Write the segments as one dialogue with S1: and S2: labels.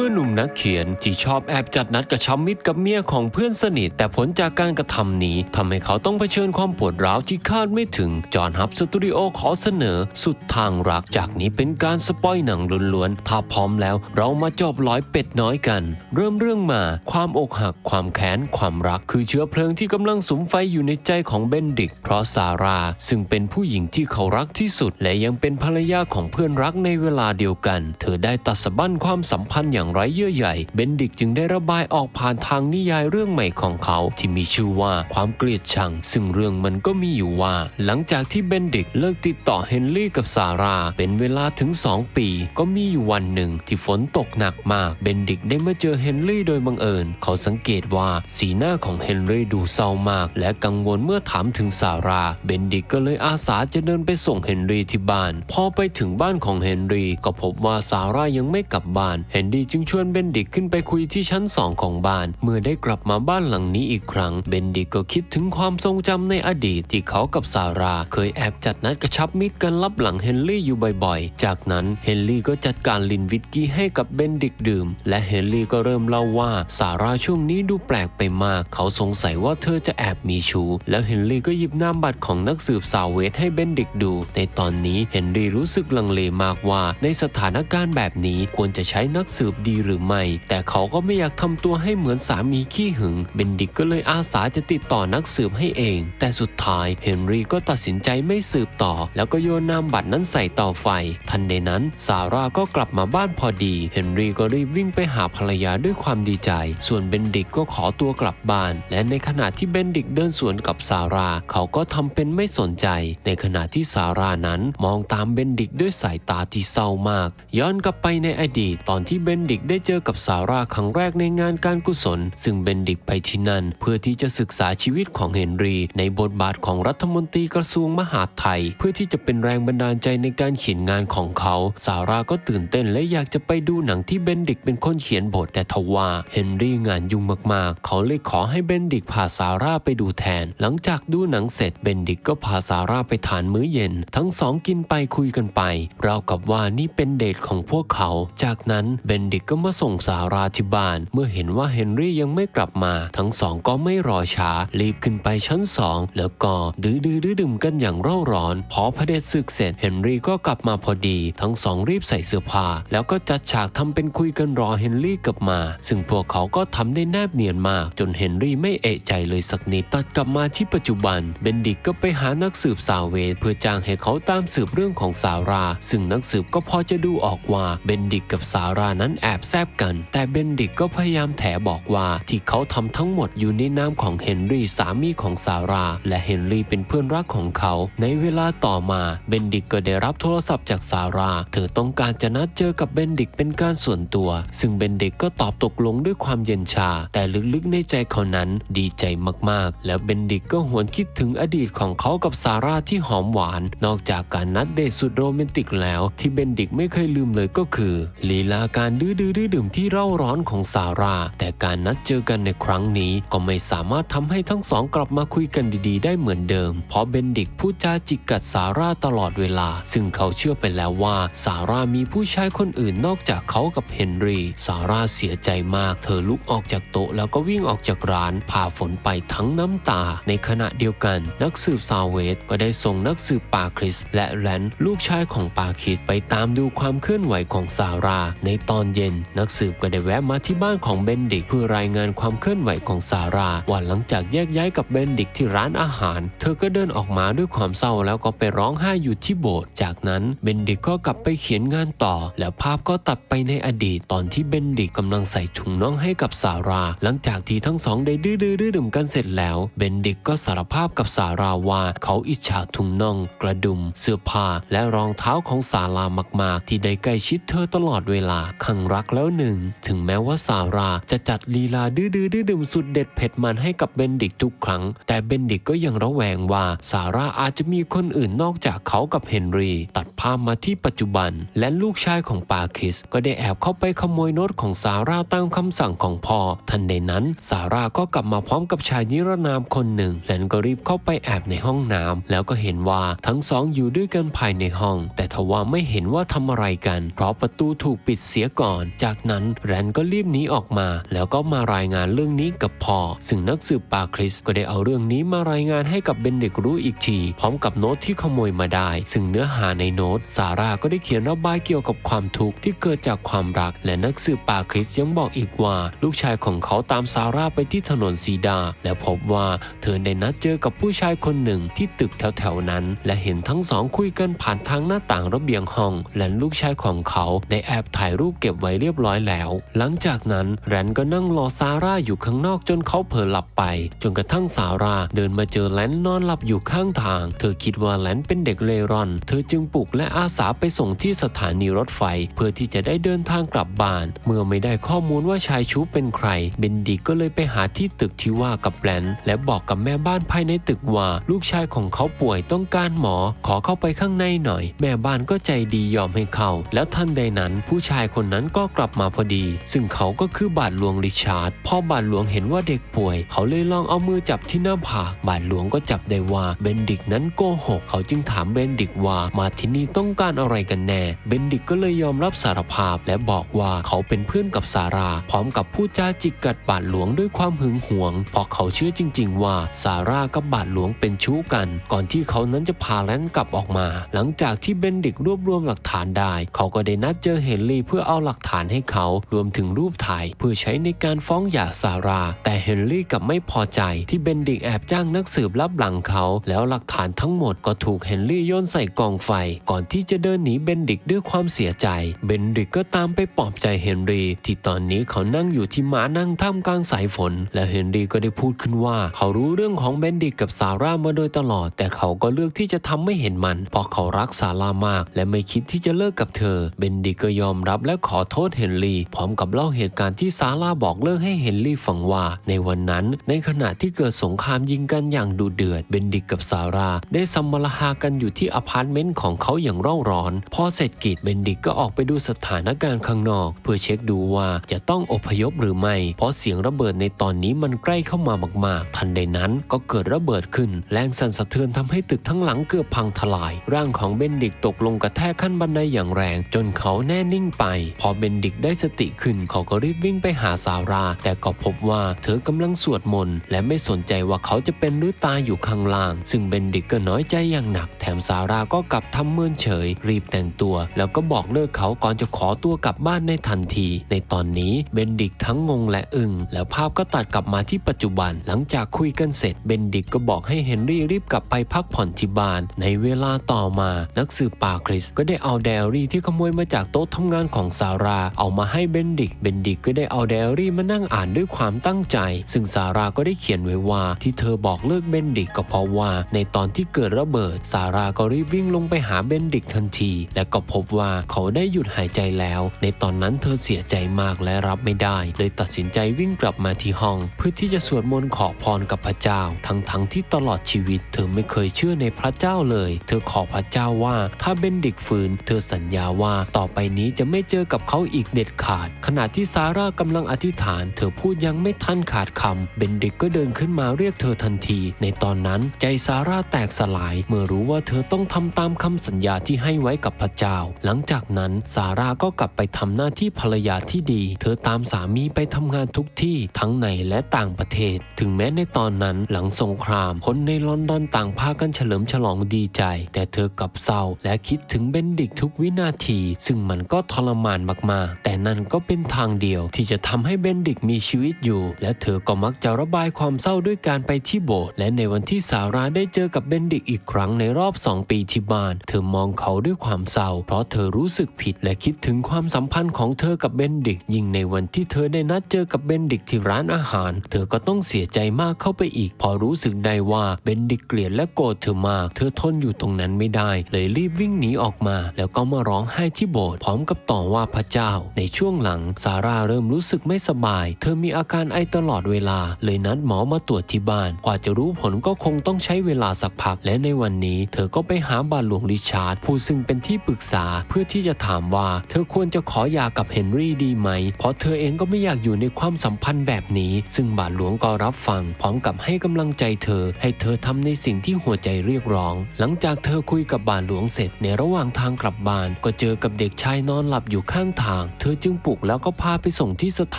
S1: มื่อหนุ่มนักเขียนที่ชอบแอบจัดนัดกระชับมิตรกับเมียของเพื่อนสนิท แต่ผลจากการกระทำนี้ทำให้เขาต้องเผชิญความปวดร้าวที่คาดไม่ถึง จอห์นฮับสตูดิโอขอเสนอ สุดทางรักจากนี้เป็นการสปอยหนังล้วนๆ ถ้าพร้อมแล้วเรามาจอบร้อยเป็ดน้อยกัน เริ่มเรื่องมา ความอกหัก ความแค้น ความรัก คือเชื้อเพลิงที่กำลังสุมไฟอยู่ในใจของเบนดิก เพราะซาร่าซึ่งเป็นผู้หญิงที่เขารักที่สุด และยังเป็นภรรยาของเพื่อนรักในเวลาเดียวกัน เธอได้ตัดสบั้นความสัมพันธ์อย่างไร้เยื่อใยเบนดิกจึงได้ระบายออกผ่านทางนิยายเรื่องใหม่ของเขาที่มีชื่อว่าความเกลียดชัง ซึ่งเรื่องมันก็มีอยู่ว่า หลังจากที่เบนดิกเลิกติดต่อเฮนรี่กับซาร่าเป็นเวลาถึง 2 ปี ก็มีอยู่วันหนึ่งที่ฝนตกหนักมากเบนดิกได้มาเจอเฮนรี่โดยบังเอิญ เขาสังเกตว่าสีหน้าของเฮนรี่ดูเศร้ามาก และกังวลเมื่อถามถึงซาร่าเบนดิกก็เลยอาสาจะเดินไปส่งเฮนรี่ที่บ้าน พอไปถึงบ้านของเฮนรี่ก็พบว่าซาร่ายังไม่กลับบ้านเฮนรี่จึงชวนเบนดิกขึ้นไปคุยที่ชั้นสองของบ้าน เมื่อได้กลับมาบ้านหลังนี้อีกครั้ง เบนดิกก็คิดถึงความทรงจำในอดีตที่เขากับซาร่าเคยแอบจัดนัดกระชับมิตรกันลับหลังเฮนรี่อยู่บ่อยๆ จากนั้นเฮนรี่ก็จัดการลินวิสกี้ให้กับเบนดิกดื่ม และเฮนรี่ก็เริ่มเล่าว่าซาร่าช่วงนี้ดูแปลกไปมาก เขาสงสัยว่าเธอจะแอบมีชู้แล้วเฮนรี่ก็หยิบนามบัตรของนักสืบสาวเวทให้เบนดิกดู ในตอนนี้เฮนรี่รู้สึกลังเลมากว่า ในสถานการณ์แบบนี้ควรจะใช้นักสืบดีหรือไม่ แต่เขาก็ไม่อยากทำตัวให้เหมือนสามีขี้หึง เบนดิกก็เลยอาสาจะติดต่อนักสืบให้เอง แต่สุดท้ายเฮนรี่ก็ตัดสินใจไม่สืบต่อ แล้วก็โยนนามบัตรนั้นใส่เตาไฟ ทันใดนั้นซาร่าก็กลับมาบ้านพอดี เฮนรี่ก็รีบวิ่งไปหาภรรยาด้วยความดีใจ ส่วนเบนดิกก็ขอตัวกลับบ้าน และในขณะที่เบนดิกเดินสวนกับซาร่าเขาก็ทำเป็นไม่สนใจ ในขณะที่ซาร่านั้นมองตามเบนดิกด้วยสายตาที่เศร้ามาก ย้อนกลับไปในอดีตตอนที่เบนดิกได้เจอกับซาร่าครั้งแรกในงานการกุศล ซึ่งเบนดิกไปที่นั่น เพื่อที่จะศึกษาชีวิตของเฮนรี่ในบทบาทของรัฐมนตรีกระทรวงมหาดไทย เพื่อที่จะเป็นแรงบันดาลใจในการเขียนงานของเขา ซาร่าก็ตื่นเต้นและอยากจะไปดูหนังที่เบนดิกเป็นคนเขียนบทแต่ทว่าเฮนรี่งานยุ่งมากๆ เขาเลยขอให้เบนดิกพาซาร่าไปดูแทน หลังจากดูหนังเสร็จเบนดิกก็พาซาร่าไปทานมื้อเย็น ทั้งสองกินไปคุยกันไปราวกับว่านี่เป็นเดทของพวกเขา จากนั้นเบนดิกต์ก็มาส่งซาราที่บ้าน เมื่อเห็นว่าเฮนรี่ยังไม่กลับมา ทั้งสองก็ไม่รอช้า รีบขึ้นไปชั้นสองแล้วก็ดื้อดื้อดื่มกันอย่างเร่าร้อน พอพระเดชศึกเสร็จเฮนรี่ก็กลับมาพอดี ทั้งสองรีบใส่เสื้อผ้าแล้วก็จัดฉากทำเป็นคุยกันรอเฮนรี่กลับมา ซึ่งพวกเขาก็ทำได้แนบเนียนมาก จนเฮนรี่ไม่เอะใจเลยสักนิดตัดกลับมาที่ปัจจุบัน เบนดิกก็ไปหานักสืบสาวเวทเพื่อจ้างให้เขาตามสืบเรื่องของซารา ซึ่งนักสืบก็พอจะดูออกว่าเบนดิกกับซารานั้นแออบแซบกัน แต่เบนดิกก็พยายามแถบอกว่าที่เขาทำทั้งหมดอยู่ในนามของเฮนรี่สามีของซาร่าและเฮนรี่เป็นเพื่อนรักของเขา ในเวลาต่อมาเบนดิกก็ได้รับโทรศัพท์จากซาร่าเธอต้องการจะนัดเจอกับเบนดิกเป็นการส่วนตัว ซึ่งเบนดิกก็ตอบตกลงด้วยความเย็นชา แต่ลึกๆในใจเขานั้นดีใจมากๆ แล้วเบนดิกก็หวนคิดถึงอดีตของเขากับซาร่าที่หอมหวาน นอกจากการนัดเดทสุดโรแมนติกแล้ว ที่เบนดิกไม่เคยลืมเลยก็คือลีลาการดื้อดื้อดื่มที่เร่าร้อนของซาร่า แต่การนัดเจอกันในครั้งนี้ก็ไม่สามารถทำให้ทั้งสองกลับมาคุยกันดีๆ ได้เหมือนเดิม เพราะเบนดิกพูดจาจิกกัดซาร่าตลอดเวลา ซึ่งเขาเชื่อไปแล้วว่าซาร่ามีผู้ชายคนอื่นนอกจากเขากับเฮนรี่ซาร่าเสียใจมาก เธอลุกออกจากโต๊ะแล้วก็วิ่งออกจากร้านพาฝนไปทั้งน้ำตา ในขณะเดียวกันนักสืบซาเวตก็ได้ส่งนักสืบปาคริส และแรนลูกชายของปาคริสไปตามดูความเคลื่อนไหวของซาร่าในตอนเย็นนักสืบก็ได้แวะมาที่บ้านของเบนดิกเพื่อรายงานความเคลื่อนไหวของซาร่าว่าหลังจากแยกย้ายกับเบนดิกที่ร้านอาหาร เธอก็เดินออกมาด้วยความเศร้าแล้วก็ไปร้องไห้อยู่ที่โบสถ์จากนั้นเบนดิกก็กลับไปเขียนงานต่อ แล้วภาพก็ตัดไปในอดีตตอนที่เบนดิกกำลังใส่ถุงน่องให้กับซาร่าหลังจากที่ทั้งสองได้ดื้อดื้อดื่มกันเสร็จแล้ว เบนดิกก็สารภาพกับซาร่าว่าเขาอิจฉาถุงน่อง กระดุม เสื้อผ้าและรองเท้าของซาร่ามาก ๆ ที่ได้ใกล้ชิดเธอตลอดเวลาขังรักแล้วหนึ่ง ถึงแม้ว่าซาร่าจะจัดลีลาดื้อดื้อดื่มสุดเด็ดเผ็ดมันให้กับเบนดิกทุกครั้ง แต่เบนดิกก็ยังระแวงว่าซาร่าอาจจะมีคนอื่นนอกจากเขากับเฮนรี่ตัดภาพมาที่ปัจจุบัน และลูกชายของปาคิส ก็ได้แอบเข้าไปขโมยโน้ตของซาร่าตามคำสั่งของพ่อ ทันใดนั้นซาร่าก็กลับมาพร้อมกับชายนิรนามคนหนึ่งแลนก็รีบเข้าไปแอบในห้องน้ำแล้วก็เห็นว่าทั้งสองอยู่ด้วยกันภายในห้อง แต่ทว่าไม่เห็นว่าทำอะไรกัน เพราะประตูถูกปิดเสียก่อน จากนั้นแรนก็รีบหนีออกมา แล้วก็มารายงานเรื่องนี้กับพ่อซึ่งนักสืบปาคริสก็ได้เอาเรื่องนี้มารายงานให้กับเบนเด็กรู้อีกที พร้อมกับโน้ตที่ขโมยมาได้ ซึ่งเนื้อหาในโน้ตซาร่าก็ได้เขียนระบายเกี่ยวกับความทุกข์ที่เกิดจากความรัก และนักสืบปาคริสยังบอกอีกว่า ลูกชายของเขาตามซาร่าไปที่ถนนซีดา และพบว่าเธอได้นัดเจอกับผู้ชายคนหนึ่งที่ตึกแถวๆนั้น และเห็นทั้งสองคุยกันผ่านทางหน้าต่างระเบียงห้อง และลูกชายของเขาได้แอบถ่ายรูปเก็บไว้เรียบร้อยแล้ว หลังจากนั้นแรนก็นั่งรอซาร่าอยู่ข้างนอกจนเขาเผลอหลับไป จนกระทั่งซาร่าเดินมาเจอแลนนอนหลับอยู่ข้างทาง เธอคิดว่าแลนเป็นเด็กเล่ร่อน เธอจึงปลุกและอาสาไปส่งที่สถานีรถไฟ เพื่อที่จะได้เดินทางกลับบ้าน เมื่อไม่ได้ข้อมูลว่าชายชูเป็นใคร เบนดิกก็เลยไปหาที่ตึกที่ว่ากับแลนและบอกกับแม่บ้านภายในตึกว่า ลูกชายของเขาป่วยต้องการหมอ ขอเข้าไปข้างในหน่อย แม่บ้านก็ใจดียอมให้เข้า แล้วทันใดนั้นผู้ชายคนนั้นก็กลับมาพอดี ซึ่งเขาก็คือบาทหลวงริชาร์ดพอบาทหลวงเห็นว่าเด็กป่วย เขาเลยลองเอามือจับที่หน้าผากบาทหลวงก็จับได้ว่าเบนดิกนั้นโกหก เขาจึงถามเบนดิกว่ามาที่นี่ต้องการอะไรกันแน่ เบนดิกก็เลยยอมรับสารภาพและบอกว่าเขาเป็นเพื่อนกับซาร่าพร้อมกับพูดจาจิกกัดบาทหลวงด้วยความหึงหวงเพราะเขาเชื่อจริง ๆ ว่าซาร่ากับบาทหลวงเป็นชู้กัน ก่อนที่เขานั้นจะพาแลนกลับออกมา หลังจากที่เบนดิกรวบรวมหลักฐานได้ เขาก็ได้นัดเจอเฮนรี่เพื่อเอาหลักฐานให้เขารวมถึงรูปถ่าย เพื่อใช้ในการฟ้องหย่าซาร่าแต่เฮนรี่กลับไม่พอใจที่เบนดิกแอบจ้างนักสืบลับหลังเขา แล้วหลักฐานทั้งหมดก็ถูกเฮนรี่โยนใส่กองไฟก่อนอนที่จะเดินหนีเบนดิกด้วยความเสียใจ เบนดิกก็ตามไปปลอบใจเฮนรีที่ตอนนี้เขานั่งอยู่ที่ม้านั่งท่ามกลางสายฝน และเฮนรีก็ได้พูดขึ้นว่า เขารู้เรื่องของเบนดิกกับซาร่ามาโดยตลอด แต่เขาก็เลือกที่จะทำไม่เห็นมัน เพราะเขารักซาร่ามาก และไม่คิดที่จะเลิกกับเธอ เบนดิกก็ยอมรับและขอโทษเฮนรีพร้อมกับเล่าเหตุการณ์ที่ซาร่าบอกเลิกให้เฮนรี่ฟังว่า ในวันนั้นในขณะที่เกิดสงครามยิงกันอย่างดุเดือด เบนดิกกับซาร่าได้ซัมมาลาฮากันอยู่ที่อพาร์ตเมนต์ของเขาอย่างเร่าร้อน พอเสร็จกิจเบนดิกก็ออกไปดูสถานการณ์ข้างนอก เพื่อเช็คดูว่าจะต้องอพยพหรือไม่ เพราะเสียงระเบิดในตอนนี้มันใกล้เข้ามามาก ๆ ทันใดนั้นก็เกิดระเบิดขึ้น แรงสั่นสะเทือนทำให้ตึกทั้งหลังเกือบพังทลาย ร่างของเบนดิกตกลงกระแทกขั้นบันไดอย่างแรง จนเขาแน่นิ่งไป พอเบนดิกได้สติขึ้นเขาก็รีบวิ่งไปหาซาร่า แต่ก็พบว่าเธอกำลังสวดมนต์และไม่สนใจว่าเขาจะเป็นหรือตายอยู่ข้างล่าง ซึ่งเบนดิกก็น้อยใจอย่างหนัก แถมซาร่าก็กลับทำเมินเฉย รีบแต่งตัว แล้วก็บอกเลิกเขาก่อนจะขอตัวกลับบ้านในทันที ในตอนนี้เบนดิกทั้งงงและอึง้งแล้วภาพก็ตัดกลับมาที่ปัจจุบัน หลังจากคุยกันเสร็จเบนดิกก็บอกให้เฮนรี่รีบกลับไปพักผ่อนที่บ้าน ในเวลาต่อมา นักสืบป่าคริสก็ได้เอาไดอารี่ที่ขโมยมาจากโต๊ะทำงานของซาร่าเอามาให้เบนดิกเบนดิกก็ได้เอาไดอารี่มานั่งอ่านด้วยความตั้งใจ ซึ่งซาร่าก็ได้เขียนไว้ว่าที่เธอบอกเลิกเบนดิกก็เพราะว่า ในตอนที่เกิดระเบิดซาร่าก็รีบวิ่งลงไปหาเบนเดิกทันที และก็พบว่าเขาได้หยุดหายใจแล้ว ในตอนนั้นเธอเสียใจมากและรับไม่ได้ เลยตัดสินใจวิ่งกลับมาที่ห้อง เพื่อที่จะสวดมนต์ขอพรกับพระเจ้า ทั้งๆที่ตลอดชีวิต เธอไม่เคยเชื่อในพระเจ้าเลย เธอขอพระเจ้าว่าถ้าเบนดิกฟื้น เธอสัญญาว่าต่อไปนี้จะไม่เจอกับเขาอีกเด็ดขาด ขณะที่ซาร่ากำลังอธิษฐาน เธอพูดยังไม่ทันขาดคำเบนดิกก็เดินขึ้นมาเรียกเธอทันที ในตอนนั้นใจซาร่าแตกสลาย เมื่อรู้ว่าเธอต้องทำตามคำสัญญาที่ให้ไว้กับพระเจ้า หลังจากนั้นซาร่าก็กลับไปทำหน้าที่ภรรยาที่ดี เธอตามสามีไปทำงานทุกที่ทั้งในและต่างประเทศ ถึงแม้ในตอนนั้นหลังสงคราม คนในลอนดอนต่างพากันเฉลิมฉลองดีใจ แต่เธอกลับเศร้าและคิดถึงเบนดิกทุกวินาที ซึ่งมันก็ทรมานมากๆ แต่นั่นก็เป็นทางเดียวที่จะทำให้เบนดิกมีชีวิตอยู่ และเธอก็มักจะระบายความเศร้าด้วยการไปที่โบสถ์และในวันที่ซาร่าได้เจอกับเบนดิกอีกครั้งในรอบ 2 ปีที่บ้าน เธอมองเขาด้วยความเศร้า เพราะเธอรู้สึกผิดและคิดถึงความสัมพันธ์ของเธอกับเบนดิก ยิ่งในวันที่เธอได้นัดเจอกับเบนดิกที่ร้านอาหาร เธอก็ต้องเสียใจมากเข้าไปอีก พอรู้สึกได้ว่าเบนดิกเกลียดและโกรธเธอมาก เธอทนอยู่ตรงนั้นไม่ได้ เลยรีบวิ่งหนีออกมา แล้วก็มาร้องไห้ที่โบสถ์พร้อมกับต่อว่าพระเจ้า ในช่วงหลังซาร่าเริ่มรู้สึกไม่สบาย เธอมีอาการไอตลอดเวลา เลยนัดหมอมาตรวจที่บ้าน กว่าจะรู้ผลก็คงต้องใช้เวลาสักพัก และในวันนี้ เธอก็ไปหาบาทหลวงริชาร์ดผู้ซึ่งเป็นที่ปรึกษาเพื่อที่จะถามว่า เธอควรจะขอหย่ากับเฮนรี่ดีไหม เพราะเธอเองก็ไม่อยากอยู่ในความสัมพันธ์แบบนี้ ซึ่งบาทหลวงก็รับฟัง พร้อมกับให้กำลังใจเธอ ให้เธอทำในสิ่งที่หัวใจเรียกร้อง หลังจากเธอคุยกับบาทหลวงเสร็จในระหว่างทางกลับบ้าน ก็เจอกับเด็กชายนอนหลับอยู่ข้างทาง เธอจึงปลุกแล้วก็พาไปส่งที่สถ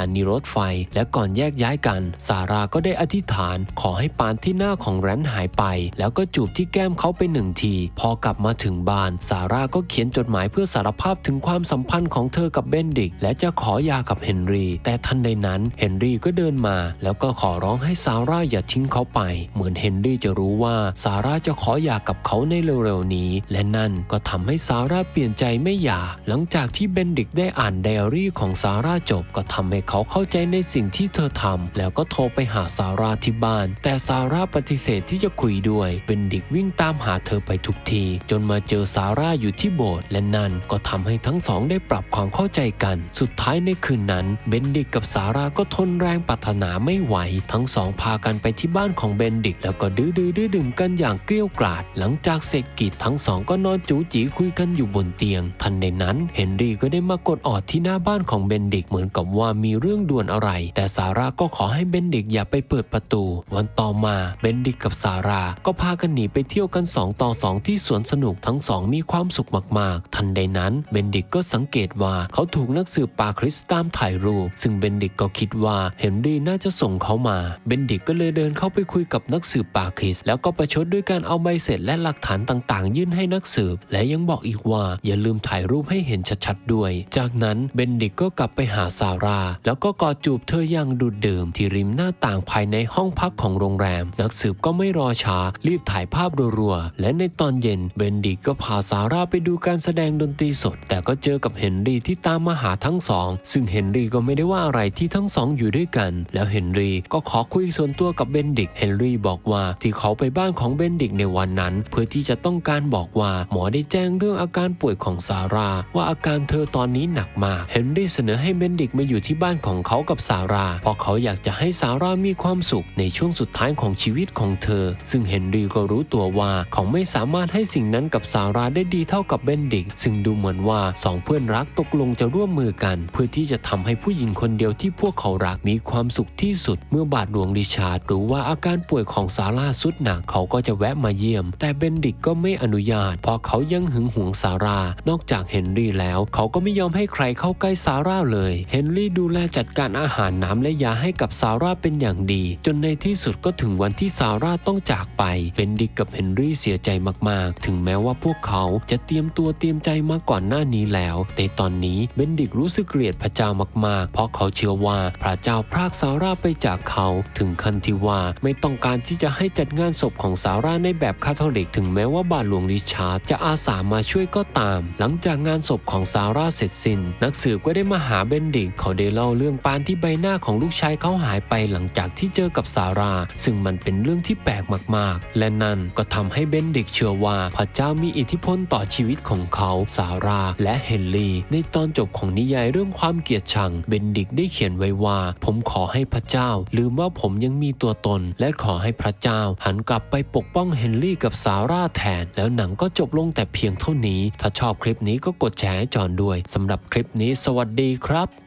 S1: านีรถไฟ และก่อนแยกย้ายกัน ซาร่าก็ได้อธิษฐาน ขอให้ปานที่หน้าของแรนหายไป แล้วก็จูบที่แก้มเขาไปหนึ่งที พอกลับมาถึงบ้านซาร่าก็เขียนจดหมายเพื่อสารภาพถึงความสัมพันธ์ของเธอกับเบนดิก และจะขอหย่ากับเฮนรี่แต่ทันใดนั้นเฮนรี่ก็เดินมา แล้วก็ขอร้องให้ซาร่าอย่าทิ้งเขาไป เหมือนเฮนรี่จะรู้ว่าซาร่าจะขอหย่ากับเขาในเร็วๆนี้ และนั่นก็ทำให้ซาร่าเปลี่ยนใจไม่หย่า หลังจากที่เบนดิกได้อ่านไดอารี่ของซาร่าจบก็ทำให้เขาเข้าใจในสิ่งที่เธอทำแล้วก็โทรไปหาซาร่าที่บ้าน แต่ซาร่าปฏิเสธที่จะคุยด้วย เบนดิกวิ่งตามหาเธอไปทุกที จนมาเจอซาร่าอยู่ที่โบสถ์และนั่นก็ทำให้ทั้งสองได้ปรับความเข้าใจกัน สุดท้ายในคืนนั้นเบนดิกกับซาร่าก็ทนแรงปรารถนาไม่ไหว ทั้งสองพากันไปที่บ้านของเบนดิก แล้วก็ดื้อดื้อดื้อดื่มกันอย่างเกลี้ยวกราดหลังจากเสร็จกิจทั้งสองก็นอนจูจีคุยกันอยู่บนเตียง ทันในนั้นเฮนรี่ก็ได้มากดออดที่หน้าบ้านของเบนดิกเหมือนกับว่ามีเรื่องด่วนอะไร แต่ซาร่าก็ขอให้เบนดิกอย่าไปเปิดประตู วันต่อมาเบนดิกกับซาร่าก็พากันหนีไปเที่ยวกันสองต่อสองที่สวนสนุกทั้งสองมีความสุขมากๆ ทันใดนั้นเบนดิกก็สังเกตว่าเขาถูกนักสืบปาคริสตามถ่ายรูป ซึ่งเบนดิกก็คิดว่าเฮนรี่น่าจะส่งเขามา เบนดิกก็เลยเดินเข้าไปคุยกับนักสืบปาคริส แล้วก็ประชดด้วยการเอาใบเสร็จและหลักฐานต่างๆ ยื่นให้นักสืบ และยังบอกอีกว่าอย่าลืมถ่ายรูปให้เห็นชัดๆด้วย จากนั้นเบนดิกก็กลับไปหาซาร่าแล้วก็กอดจูบเธออย่างดูดดื่มที่ริมหน้าต่างภายในห้องพักของโรงแรม นักสืบก็ไม่รอช้ารีบถ่ายภาพรัวๆและในตอนเย็นเบนดิกก็พาซาร่าไปดูการแสดงดนตรีสด แต่ก็เจอกับเฮนรี่ที่ตามมาหาทั้งสอง ซึ่งเฮนรี่ก็ไม่ได้ว่าอะไรที่ทั้งสองอยู่ด้วยกัน แล้วเฮนรี่ก็ขอคุยส่วนตัวกับเบนดิกเฮนรี่บอกว่าที่เขาไปบ้านของเบนดิกในวันนั้น เพื่อที่จะต้องการบอกว่าหมอได้แจ้งเรื่องอาการป่วยของซาร่าว่าอาการเธอตอนนี้หนักมากเฮนรี่เสนอให้เบนดิกมาอยู่ที่บ้านของเขากับซาร่าเพราะเขาอยากจะให้ซาร่ามีความสุขในช่วงสุดท้ายของชีวิตของเธอ ซึ่งเฮนรี่ก็รู้ตัวว่าเขาไม่สามารถให้สิ่งนั้นกับซาร่าได้ดีเท่ากับเบนดิกซึ่งดูเหมือนว่าสองเพื่อนรักตกลงจะร่วมมือกัน เพื่อที่จะทำให้ผู้หญิงคนเดียวที่พวกเขารักมีความสุขที่สุด เมื่อบาทหลวงริชาร์ดรู้ว่าอาการป่วยของซาร่าสุดหนักเขาก็จะแวะมาเยี่ยม แต่เบนดิกก็ไม่อนุญาต เพราะเขายังหึงหวงซาร่านอกจากเฮนรี่แล้ว เขาก็ไม่ยอมให้ใครเข้าใกล้ซาร่าเลย เฮนรี่ดูแลจัดการอาหารน้ำและยาให้กับซาร่าเป็นอย่างดี จนในที่สุดก็ถึงวันที่ซาร่าต้องจากไป เบนดิกกับเฮนรี่เสียใจมากๆ ถึงแม้ว่าพวกเขาจะเตรียมตัวเตรียมใจมาก่อนหน้านี้แล้ว ในตอนนี้เบนดิกรู้สึกเกลียดพระเจ้ามากๆ เพราะเขาเชื่อว่าพระเจ้าพรากซาร่าไปจากเขาถึงขั้นที่ว่าไม่ต้องการที่จะให้จัดงานศพของซาร่าในแบบคาทอลิก ถึงแม้ว่าบาทหลวงริชาร์ดจะอาสามาช่วยก็ตาม หลังจากงานศพของซาร่าเสร็จสิ้น นักสืบก็ได้มาหาเบนดิกเขาได้เล่าเรื่องปานที่ใบหน้าของลูกชายเขาหายไปหลังจากที่เจอกับซาร่าซึ่งมันเป็นเรื่องที่แปลกมากๆ และนั่นก็ทำให้เบนดิกเชื่อว่าพระเจ้ามีอิอิทธิพลต่อชีวิตของเขา ซาร่าและเฮนรี่ ในตอนจบของนิยายเรื่องความเกลียดชัง เบนดิกได้เขียนไว้ว่า ผมขอให้พระเจ้า ลืมว่าผมยังมีตัวตน และขอให้พระเจ้า หันกลับไปปกป้องเฮนรี่กับซาร่าแทน แล้วหนังก็จบลงแต่เพียงเท่านี้ ถ้าชอบคลิปนี้ก็กดแชร์ให้จอนด้วยสำหรับคลิปนี้ สวัสดีครับ